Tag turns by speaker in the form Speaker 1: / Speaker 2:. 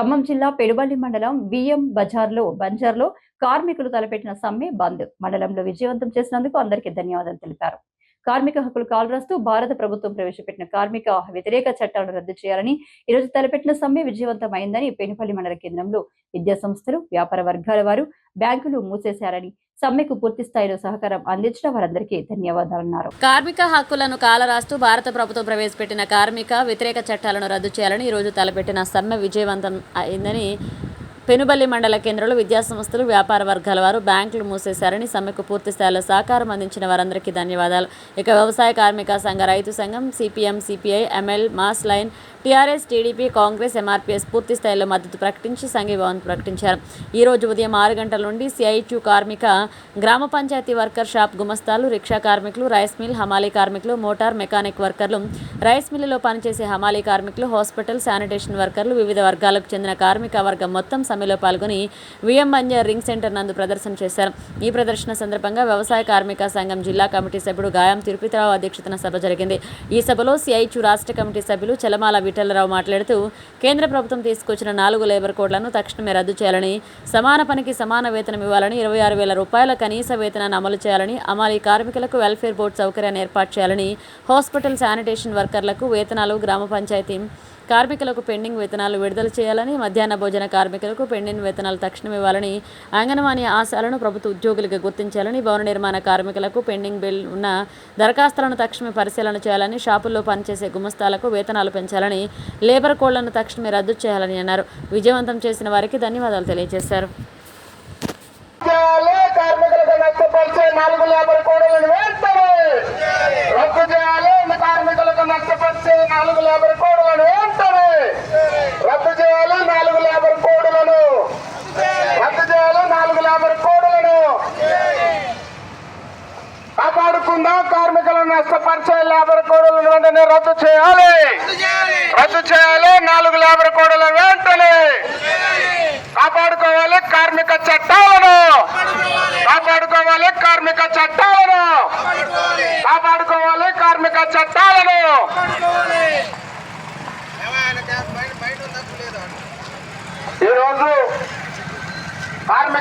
Speaker 1: ఖమ్మం జిల్లా పెడుబల్లి మండలం బియ్యం బజార్లో బంజార్లో కార్మికులు తలపెట్టిన సమ్మె బంద్. మండలంలో విజయవంతం చేసినందుకు అందరికీ ధన్యవాదాలు తెలిపారు. కార్మిక హక్కులు కాలరాస్తూ భారత ప్రభుత్వం ప్రవేశపెట్టిన కార్మిక వ్యతిరేక చట్టాలను రద్దు చేయాలని ఈరోజు తలపెట్టిన సమ్మె విజయవంతం అయిందని పెనుపల్లి మండల కేంద్రంలో విద్యా సంస్థలు వ్యాపార వర్గాల వారు బ్యాంకులు మూసేశారని సమ్మెకు పూర్తి స్థాయిలో సహకారం అందించిన వారందరికీ ధన్యవాదాలన్నారు.
Speaker 2: కార్మిక హక్కులను కాలరాస్తూ భారత ప్రభుత్వం ప్రవేశపెట్టిన కార్మిక వ్యతిరేక చట్టాలను రద్దు చేయాలని ఈరోజు తలపెట్టిన సమ్మె విజయవంతం అయిందని పెనుబల్లి మండల కేంద్రంలో విద్యాసంస్థలు వ్యాపార వర్గాల వారు బ్యాంకులు మూసేశారని సమ్మెకు పూర్తి స్థాయిలో సహకారం అందించిన వారందరికీ ధన్యవాదాలు. ఇక వ్యవసాయ కార్మిక సంఘ రైతు సంఘం CPM CPI ML mass line TRS TDP Congress MRPS పూర్తి స్థాయిలో మద్దతు ప్రకటించి సంఘీభావం ప్రకటించారు. ఈ రోజు ఉదయం ఆరు గంటల నుండి సిఐటియు కార్మిక గ్రామ పంచాయతీ వర్కర్ షాప్ గుమస్తాలు రిక్షా కార్మికులు రైస్ మిల్ హమాలీ కార్మికులు మోటార్ మెకానిక్ వర్కర్లు రైస్ మిల్లులో పనిచేసే హమాలీ కార్మికులు హాస్పిటల్ శానిటేషన్ వర్కర్లు వివిధ వర్గాలకు చెందిన కార్మిక వర్గం మొత్తం సమ్మెలో పాల్గొని విఎం రింగ్ సెంటర్ నందు ప్రదర్శన చేశారు. ఈ ప్రదర్శన సందర్భంగా వ్యవసాయ కార్మిక సంఘం జిల్లా కమిటీ సభ్యుడు గాయం తిరుపతిరావు అధ్యక్షతన సభ జరిగింది. ఈ సభలో సిఐచు రాష్ట్ర కమిటీ సభ్యులు చలమాల విఠలరావు మాట్లాడుతూ కేంద్ర ప్రభుత్వం తీసుకొచ్చిన నాలుగు లేబర్ కోడ్లను తక్షణమే రద్దు చేయాలని సమాన పనికి సమాన వేతనం ఇవ్వాలని ఇరవై ఆరు వేల రూపాయల కనీస వేతనాన్ని అమలు చేయాలని అమాలి కార్మికులకు వెల్ఫేర్ బోర్డు సౌకర్యాన్ని ఏర్పాటు చేయాలని హాస్పిటల్ శానిటేషన్ వర్కర్లకు వేతనాలు గ్రామ పంచాయతీ కార్మికులకు పెండింగ్ వేతనాలు విడుదల చేయాలని మధ్యాహ్న భోజన కార్మికులకు పెండింగ్ వేతనాలు తక్షణం ఇవ్వాలని అంగన్వాణి ఆశాలను ప్రభుత్వ ఉద్యోగులుగా గుర్తించాలని భవన నిర్మాణ కార్మికులకు పెండింగ్ బిల్ ఉన్న దరఖాస్తులను తక్షణమే పరిశీలన చేయాలని షాపుల్లో పనిచేసే గుమస్తాలకు వేతనాలు పెంచాలని లేబర్ కోడ్లను తక్షణమే రద్దు చేయాలని అన్నారు. విజయవంతం చేసిన వారికి ధన్యవాదాలు తెలియజేశారు.
Speaker 3: చేయాలి. కార్మికులకు నష్టపరిచే నాలుగు లేబర్ కోడలను వెంటనే రద్దు చేయాలి కార్మికులకు నష్టపరిచే నాలుగు లేబర్ కోడలను వెంటనే రద్దు చేయాలి నాలుగు లేబర్ కోడులను రద్దు చేయాలి నాలుగు లేబర్ కోడులను కాపాడుకుందాం కార్మికులను నష్టపరిచే లేబర్ కోడలను వెంటనే రద్దు చేయాలి. రద్దు చేయాలి. నాలుగు లేబర్ కోడలను వెంటనే కాపాడుకోవాలి కార్మిక చట్టాలను. కాపాడుకోవాలి కార్మిక చట్టాలను. కాపాడుకోవాలి కార్మిక చట్టాలను. ఈరోజు కార్మిక